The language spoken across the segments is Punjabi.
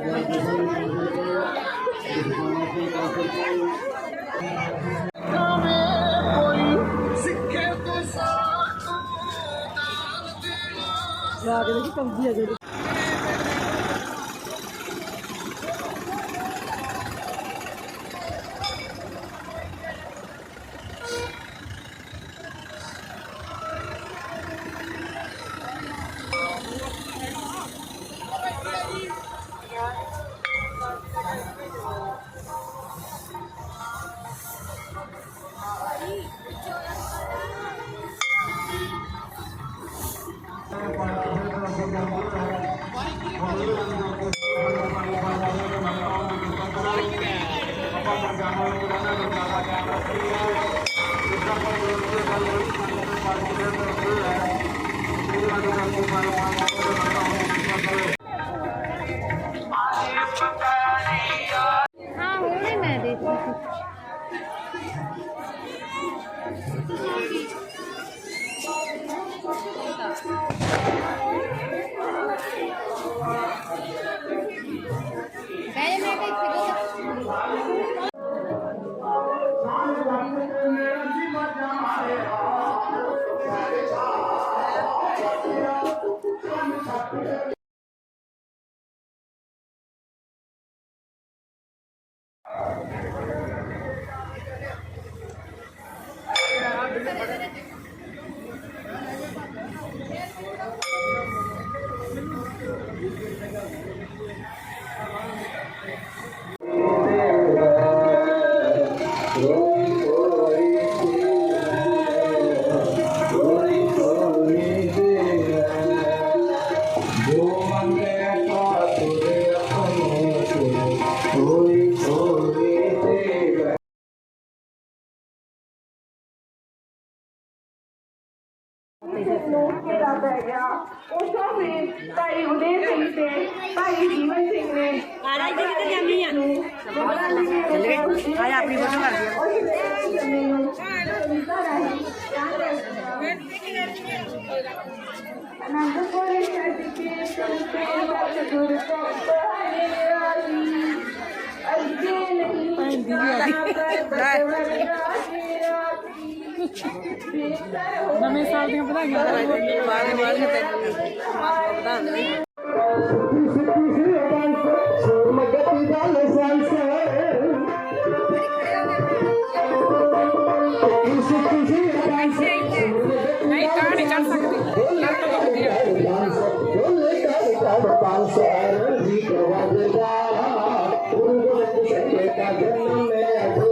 ਜਾ ਕੇ ਦੇਖੀ ਕੰਗੀ ਆ ਜਿਹੜੀ ਅਨੰਦਪੁਰ ਛੱਡ ਕੇ ਚਲਤੇ ਸਤਿਗੁਰ ਤੋਂ ਪਾਏ ਰਾਜੀ ਅੱਗੇ ਨਹੀਂ ਨਵੇਂ ਸਾਲ ਦੀਆਂ ਵਧਾਈਆਂ ਬਾਅਦ ਬਾਅਦ ਤੈਨੂੰ ਵਧਾ ਦੇ ਨਹੀਂ ਕਾਂ ਨਹੀਂ ਚੜ ਸਕਦੀ संसार भी प्रभाव पूर्व संकेत जन्म में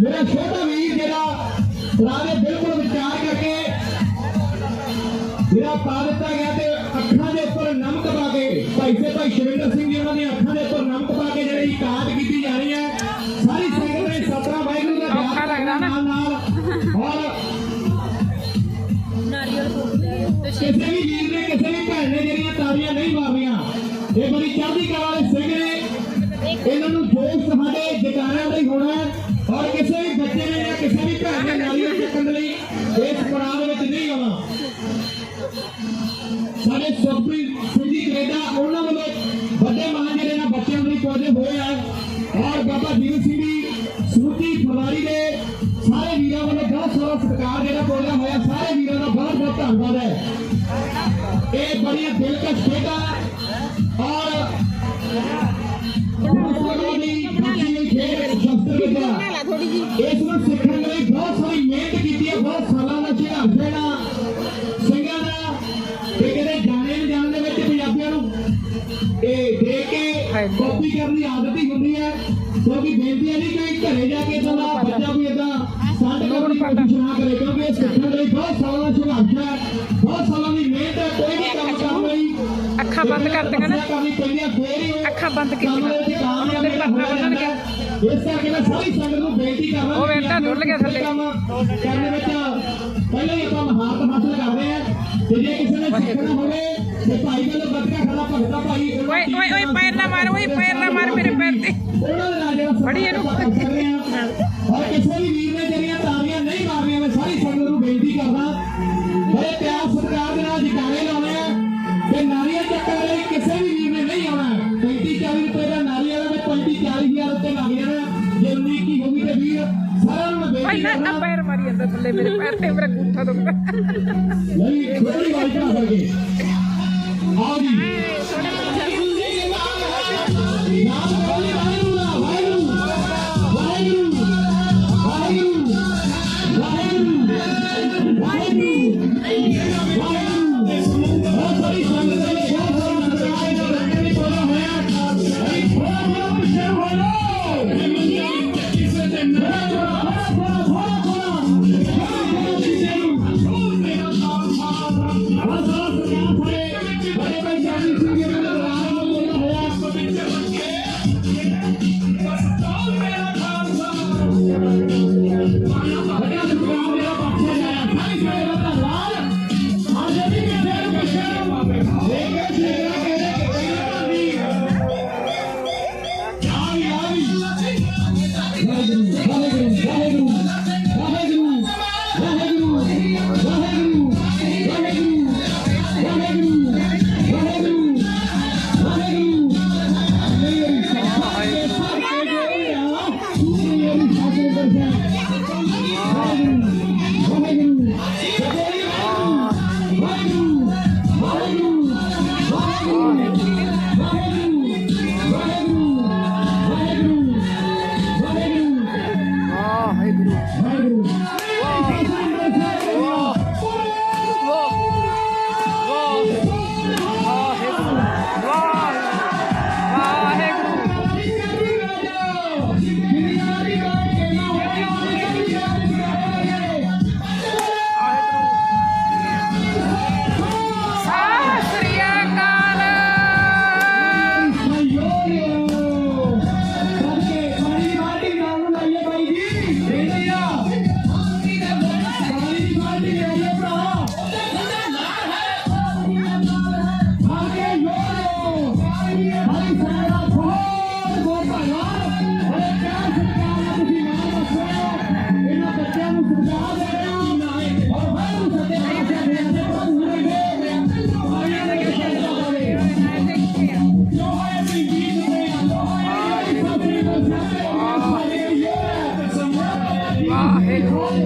ਮੇਰਾ ਛੋਟਾ ਵੀਰ ਜਿਹੜਾ ਪੁਰਾਣੇ ਬਿਲਕੁਲ ਵਿਚਾਰ ਕਰਕੇ ਜਿਹੜਾ ਪਾ ਦਿੱਤਾ ਗਿਆ ਤੇ ਅੱਖਾਂ ਦੇ ਉੱਪਰ ਨਮਕ ਪਾ ਕੇ, ਭਾਈ ਸੇ ਭਾਈ ਸ਼ਿਵਿੰਦਰ ਸਿੰਘ ਜੀ ਉਹਨਾਂ ਦੀਆਂ ਕਿਸੇ ਵੀ ਵੀਰ ਨੇ ਕਿਸੇ ਵੀ ਭੈਣ ਨੇ ਜਿਹੜੀਆਂ ਤਾੜੀਆਂ ਨਹੀਂ ਮਾਰਨੀਆਂ ਇਹ ਬੜੀ ਚੜ੍ਹਦੀ ਕਲਾ ਵਾਲੇ ਸਿੰਘ ਨੇ, ਇਹਨਾਂ ਨੂੰ ਜੋਸ਼ ਸਾਡੇ ਜਟਾਰਿਆਂ ਦਾ ਹੋਣਾ ਔਰ ਕਿਸੇ ਵੀ ਬੱਚੇ ਨੇ ਜਾਂ ਕਿਸੇ ਵੀ ਭੈਣ ਨੇ ਨਾਲੀਆਂ ਚੱਕਣ ਦੇ ਲਈ ਇਸ ਪੜਾਅ ਦੇ ਵਿੱਚ ਨਹੀਂ ਆਉਣਾ। ਸਾਡੇ ਸੁਖਪ੍ਰੀਤ ਸਿੰਘ ਜੀ ਕੈਨੇਡਾ, ਉਹਨਾਂ ਵੱਲੋਂ ਸਾਹਿਬ ਦੀ ਖੁਸ਼ੀ ਲਈ ਖੇਡ ਸ਼ਸਤਰ ਵਿਦਿਆ ਇਸ ਨੂੰ ਸਿੱਖਣ ਲਈ ਬਹੁਤ ਸਾਰੀ ਮਿਹਨਤ ਕੀਤੀ ਹੈ ਬਹੁਤ ਸਾਲਾਂ ਦਾ ਸੰਘਰਸ਼ ਜਿਹੜਾ ਸਿੰਘਾਂ ਦਾ ਤੇ ਕਿਤੇ ਜਾਣੇ ਨੂੰ ਜਾਣ ਦੇ ਵਿੱਚ ਪੰਜਾਬੀਆਂ ਨੂੰ ਇਹ ਦੇਖ ਕੇ ਕਾਪੀ ਕਰਨ ਦੀ ਆਦਤ ਹੀ ਹੁੰਦੀ ਹੈ ਕਿਉਂਕਿ ਬੇਨਤੀ ਹੈ ਨਹੀਂ ਕਿ ਘਰੇ ਜਾ ਕੇ ਇਦਾਂ ਬੰਦ ਕਰ ਦੇਣਾ ਨਾ। ਕਰਨੀ ਪੈਂਦੀ ਹੈ ਫੇਰ ਹੀ ਉਹ ਅੱਖਾਂ ਬੰਦ ਕੀਤੀਆਂ। ਕੰਮ ਵਿੱਚ ਕਾਮਯਾਬ ਉਹਦੇ ਪਰਨਾ ਬੰਨਣਗੇ। ਇਸ ਕਰਕੇ ਮੈਂ ਸਾਰੀ ਸੰਗਤ ਨੂੰ ਬੇਨਤੀ ਕਰਦਾ ਉਹ ਵੇਖਦਾ ਡੁੱਲ ਗਿਆ ਥੱਲੇ। ਕੰਮ ਕਰਨ ਦੇ ਵਿੱਚ ਪਹਿਲਾਂ ਹੀ ਆਪਾਂ ਮਹਾਰਤ ਹਾਸਲ ਕਰਦੇ ਆ ਤੇ ਜੇ ਕਿਸੇ ਨੇ ਸਿੱਖਣਾ ਹੋਵੇ ਤੇ ਭਾਈ ਵੱਲੋਂ ਬੱਤਕਾ ਖੜਾ ਭਗਤਾ ਭਾਈ ਉਹਨਾਂ ਓਏ ਓਏ ਓਏ ਪੈਰ ਨਾ ਮਾਰ ਓਏ ਪੈਰ ਨਾ ਮਾਰ ਮੇਰੇ ਪੈਰ ਤੇ ਉਹਨਾਂ ਦੇ ਨਾਲ ਜਿਹੜਾ ਫੜੀ ਇਹਨੂੰ। ਔਰ ਕਿਸੇ ਵੀ ਵੀਰ ਨੇ ਜਿਹੜੀਆਂ ਤਾਲੀਆਂ ਨਹੀਂ ਮਾਰਨੀਆਂ ਮੈਂ ਸਾਰੀ ਸੰਗਤ ਨੂੰ ਬੇਨਤੀ ਕਰਦਾ ਬੜੇ ਪਿਆਰ ਕਰਦਾ ਥੱਲੇ ਮੇਰੇ ਪੈਰ ਤੇ ਮੇਰਾ ਗੁੱਠਾ ਦੁਖਦਾ। ਨਹੀਂ ਖੁਦ ਹੀ ਵਾਜਾ ਹੋ ਗਈ ਆ ਗਈ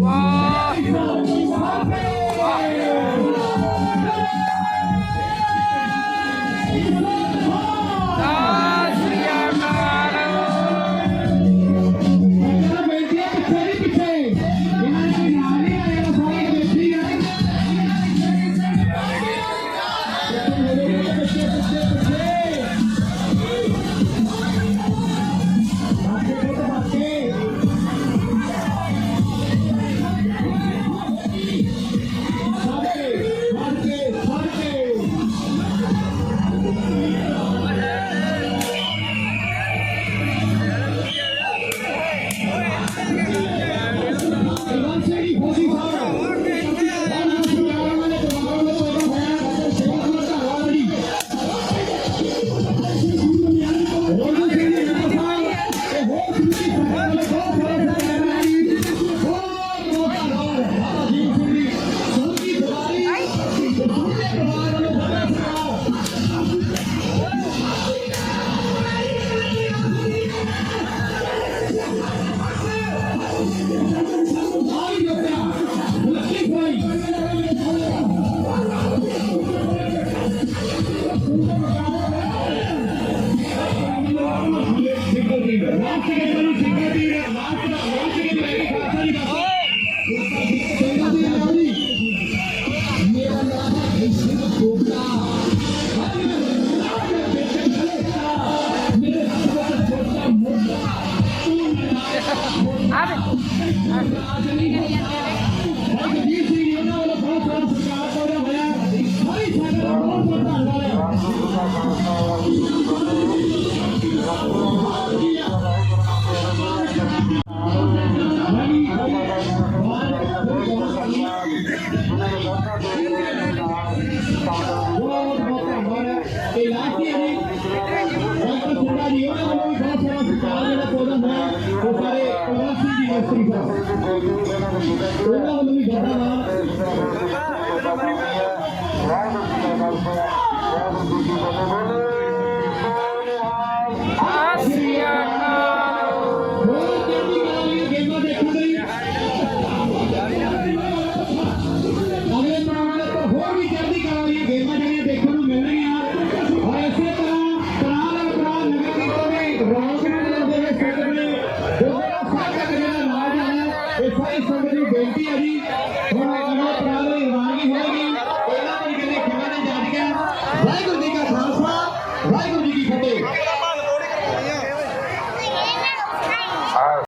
わ Thank you.